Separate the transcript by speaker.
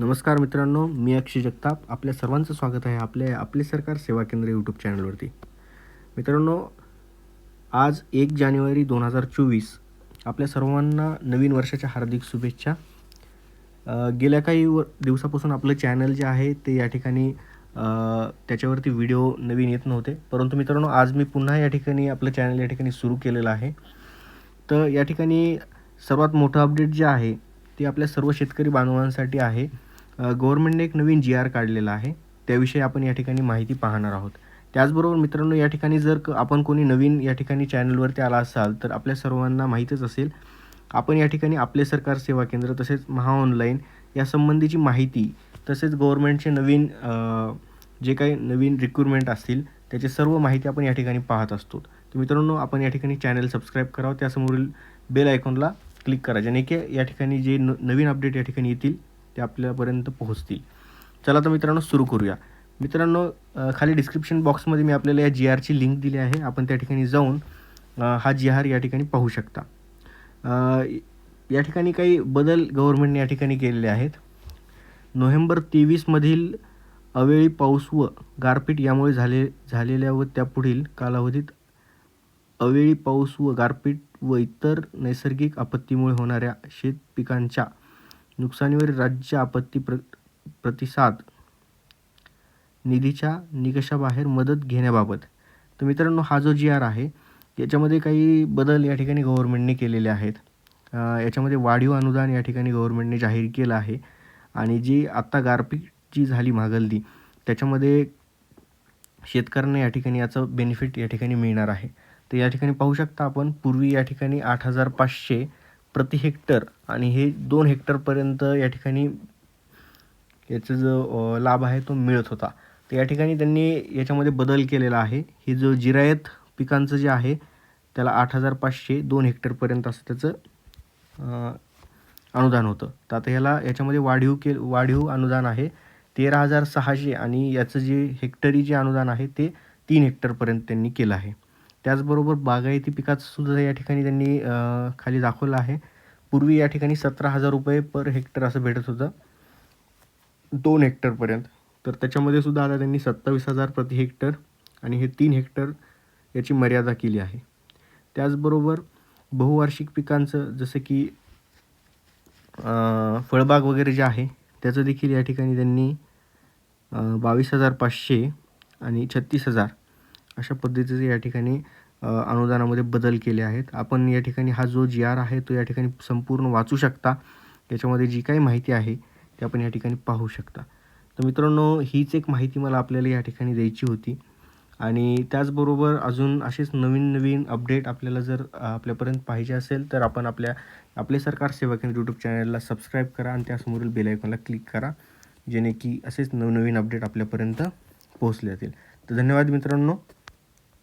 Speaker 1: नमस्कार मित्रांनो मी अक्षय जगताप. आपल्या सर्वांचं स्वागत आहे आपल्या आपले सरकार सेवा केंद्र यूट्यूब चॅनलवरती मित्रांनो आज एक जानेवारी दोन हजार चोवीस. आपल्या सर्वांना नवीन वर्षाच्या हार्दिक शुभेच्छा. गेल्या काही व दिवसापासून आपलं चॅनल जे आहे ते या ठिकाणी त्याच्यावरती व्हिडिओ नवीन येत नव्हते. परंतु मित्रांनो आज मी पुन्हा या ठिकाणी आपलं चॅनल या ठिकाणी सुरू केलेलं आहे. तर या ठिकाणी सर्वात मोठं अपडेट जे आहे ते आपल्या सर्व शेतकरी बांधवांसाठी आहे. गव्हर्नमेंटने एक नवीन जी आर काढलेला आहे. त्याविषयी आपण या ठिकाणी माहिती पाहणार आहोत. त्याचबरोबर मित्रांनो या ठिकाणी जर आपण कोणी नवीन या ठिकाणी चॅनलवरती आला असाल तर आपल्या सर्वांना माहीतच असेल आपण या ठिकाणी आपले सरकार सेवा केंद्र तसेच महाऑनलाईन यासंबंधीची या संबंधीची माहिती तसेच गव्हर्नमेंटचे नवीन जे काही नवीन रिक्रुटमेंट असतील त्याची सर्व माहिती आपण या ठिकाणी पाहत असतो. तर मित्रांनो आपण या ठिकाणी चॅनल सबस्क्राईब करावं. त्यासमोरील बेल आयकॉनला क्लिक करा जेणे की या ठिकाणी जे न नवीन अपडेट या ठिकाणी येतील ते आपल्यापर्यंत पोहोचतील. चला तर मित्रांनो सुरू करूया. मित्रांनो खाली डिस्क्रिप्शन बॉक्समध्ये मी आपल्याला या जी आरची लिंक दिली आहे. आपण त्या ठिकाणी जाऊन हा जी आर या ठिकाणी पाहू शकता. या ठिकाणी काही बदल गव्हर्नमेंटने या ठिकाणी केलेले आहेत. नोव्हेंबर तेवीसमधील अवेळी पाऊस व गारपीट यामुळे झाले झालेल्या व त्यापुढील कालावधीत अवेळी पाऊस व गारपीट व इतर नैसर्गिक आपत्तीमुळे होणाऱ्या शेत पिकांच्या नुकसानीवर राज्य आपत्ती प्र प्रतिसाद निधीच्या निकषाबाहेर मदत घेण्याबाबत. तर मित्रांनो हा जो जी आर आहे याच्यामध्ये काही बदल या ठिकाणी गव्हर्नमेंटने केलेले आहेत. याच्यामध्ये वाढीव अनुदान या ठिकाणी गव्हर्नमेंटने जाहीर केलं आहे. आणि जी आत्ता गारपीट जी झाली महागलदी त्याच्यामध्ये शेतकऱ्यांना या ठिकाणी याचं बेनिफिट या ठिकाणी मिळणार आहे. तर या ठिकाणी पाहू शकता आपण पूर्वी या ठिकाणी आठ हजार पाचशे प्रति हेक्टर आणि हे दोन हेक्टरपर्यंत या ठिकाणी याचा जो लाभ आहे तो मिळत होता. तर या ठिकाणी त्यांनी याच्यामध्ये बदल केलेला आहे. ही जो जिरायत पिकांचं जे आहे त्याला आठ हजार पाचशे दोन हेक्टरपर्यंत असं त्याचं अनुदान होतं. तर आता ह्याला याच्यामध्ये वाढीव के वाढीव अनुदान आहे तेरा हजार सहाशे आणि याचं जे हेक्टरी जे अनुदान आहे ते तीन हेक्टरपर्यंत त्यांनी केलं आहे. त्याचबरोबर बागायती पिकाचं सुद्धा या ठिकाणी त्यांनी खाली दाखवलं आहे. पूर्वी या ठिकाणी सतरा हजार रुपये पर हेक्टर असं भेटत होतं. दोन हेक्टरपर्यंत तर त्याच्यामध्ये सुद्धा आता त्यांनी सत्तावीस हजार प्रति हेक्टर आणि हे तीन हेक्टर याची मर्यादा केली आहे. त्याचबरोबर बहुवार्षिक पिकांचं जसं की फळबाग वगैरे जे आहे त्याचं देखील या ठिकाणी त्यांनी बावीस हजार पाचशे आणि छत्तीस हजार अशा पद्धतीचे या ठिकाणी अनुदानामध्ये बदल केले आहेत. आपण या ठिकाणी हा जो जी आर आहे तो या ठिकाणी संपूर्ण वाचू शकता. त्याच्यामध्ये जी काही माहिती आहे ती आपण या ठिकाणी पाहू शकता. तर मित्रांनो हीच एक माहिती मला आपल्याला या ठिकाणी द्यायची होती. आणि त्याचबरोबर अजून असेच नवीन नवीन अपडेट आपल्याला जर आपल्यापर्यंत पाहिजे असेल तर आपण आपल्या आपले सरकार सेवा केंद्र यूट्यूब चॅनलला सबस्क्राईब करा आणि त्यासमोरील बेल आयकॉनला क्लिक करा. जेणे की असेच नवनवीन अपडेट आपल्यापर्यंत पोहोचले जातील. तर धन्यवाद मित्रांनो.